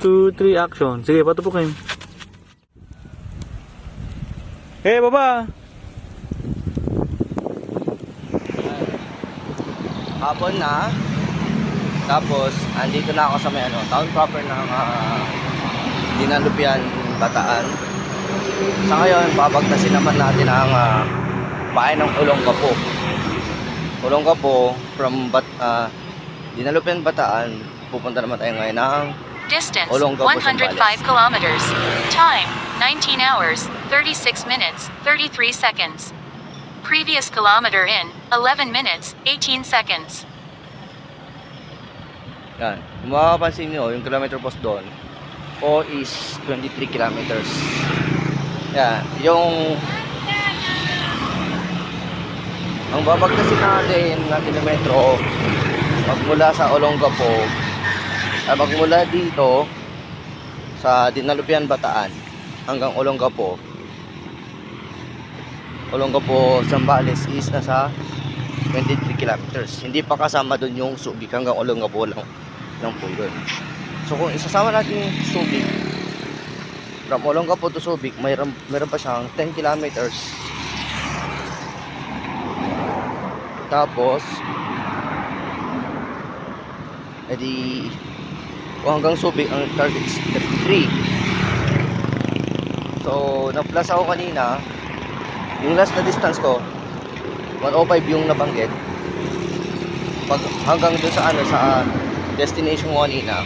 2, 3, action. Sige, patupukin. Hey, baba! hapon na. Tapos, andito na ako sa may ano, town proper ng uh, Dinalupian, Bataan. Sa ngayon, babagtasin naman natin ang uh, bahay ng Olonggapo. Olonggapo from Bat, uh, Dinalupian, Bataan. Pupunta naman tayo ngayon ng Distance Olongapo, 105 Zambales. kilometers. Time 19 hours, 36 minutes, 33 seconds. Previous kilometer in 11 minutes, 18 seconds. Yan. Kung makapansin nyo, yung kilometer post doon, O is 23 kilometers. Yan. Yung ang babagtasin natin na kilometro magmula sa Olongapo ay magmula dito sa Dinalupian Bataan hanggang Olongapo Olongapo Zambales is nasa 23 kilometers. Hindi pa kasama doon yung Subic hanggang Olongapo lang, lang po yun. So kung isasama natin yung Subic, from Olongapo to Subic, mayroon, mayroon pa siyang 10 kilometers. Tapos, edi, kung hanggang Subic, ang target is 33. So, na-plus ako kanina, yung last na distance ko, 105 yung nabanggit. Pag hanggang doon sa ano sa ah, destination mo kanina,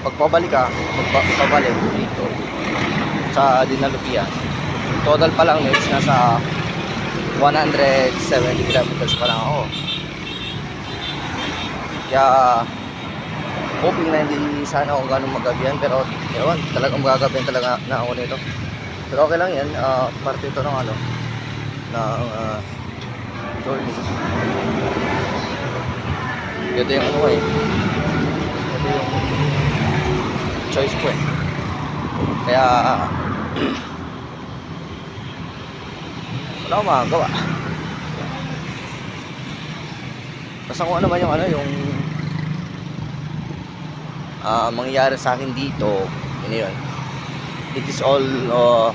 pag pabalik ka, pag pabalik dito sa Dinalupian. Total pa lang is nasa 170 kilometers pa lang ako. Kaya hoping na hindi sana ako ganun magabihan pero ewan, talagang magagabihan talaga na ako nito. Pero okay lang yan, ah, parte ito ng ano, ng ah, journey. Ito yung ano eh. Ito yung choice ko eh. Kaya wala akong magagawa. Basta kung ano man yung ano, yung ah mangyayari sa akin dito, yun yun. It is all uh,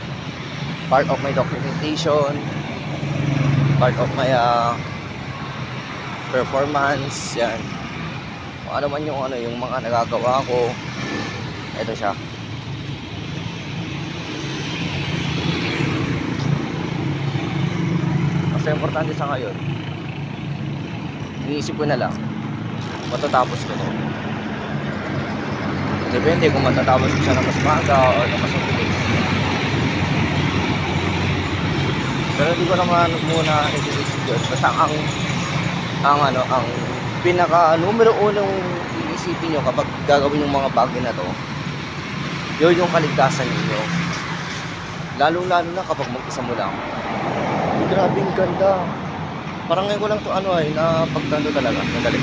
part of my documentation, part of my uh, performance yan. Kung ano man yung ano yung mga nagagawa ko ito siya. Mas importante sa ngayon. Iniisip ko na lang. Matatapos ko to depende kung matatapos ko siya na mas maaga o na mas mabilis. Pero hindi ko naman muna itiisip yun. Basta ang ang ano ang pinaka numero unong iisipin nyo kapag gagawin yung mga bagay na to yun yung kaligtasan ninyo. Lalo lalo na kapag mag-isa mo lang. Ay, grabe ang ganda. Parang ngayon ko lang to ano ay na pagtando talaga. Madali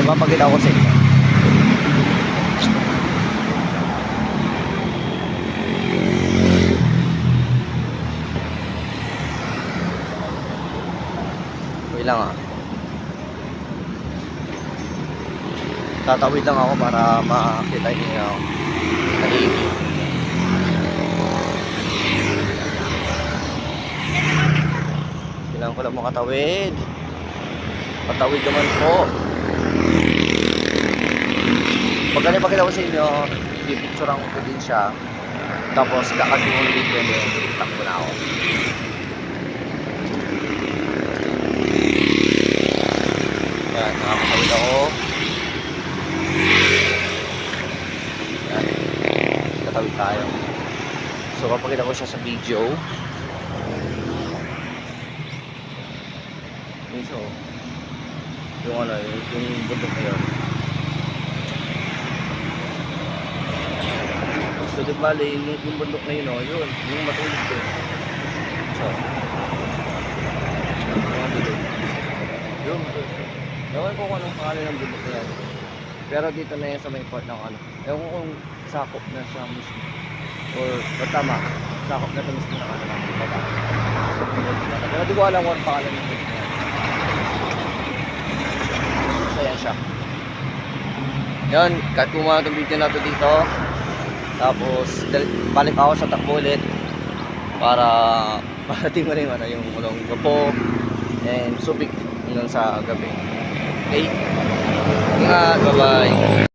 ipapakita ko sa inyo lang ah. Tatawid lang ako para makita niyo yung tahimik. Kailangan ko lang makatawid. Patawid naman po. Pag ganun pakita ko sa inyo, pipicturean ko din siya. Tapos ko ulit din yung takbo na ako. Yan, nakakatawid ako. Yan. Tatawid tayo. So, papakita ko siya sa video. Yun, So, yung ano, yung, yung bundok na yun. So, di bali, yung, yung bundok na yun, oh, yun, yung matulog ko. So, yung matulog. Yun. Ewan ko kung anong pangalan ng bundok na yan. Pero dito na yan sa may part ng ano. Ewan ko kung sakop na siya mismo. Or, or sakop na ito mismo ng ano bata. Pero di ko alam kung anong pangalan ng yan. So, yan siya. Yan, kahit mga itong video na ito dito, Tapos balik ako sa takbo ulit para parating mo rin ano, yung ulong gapo and subik hanggang sa gabi. Okay? Ingat, bye-bye.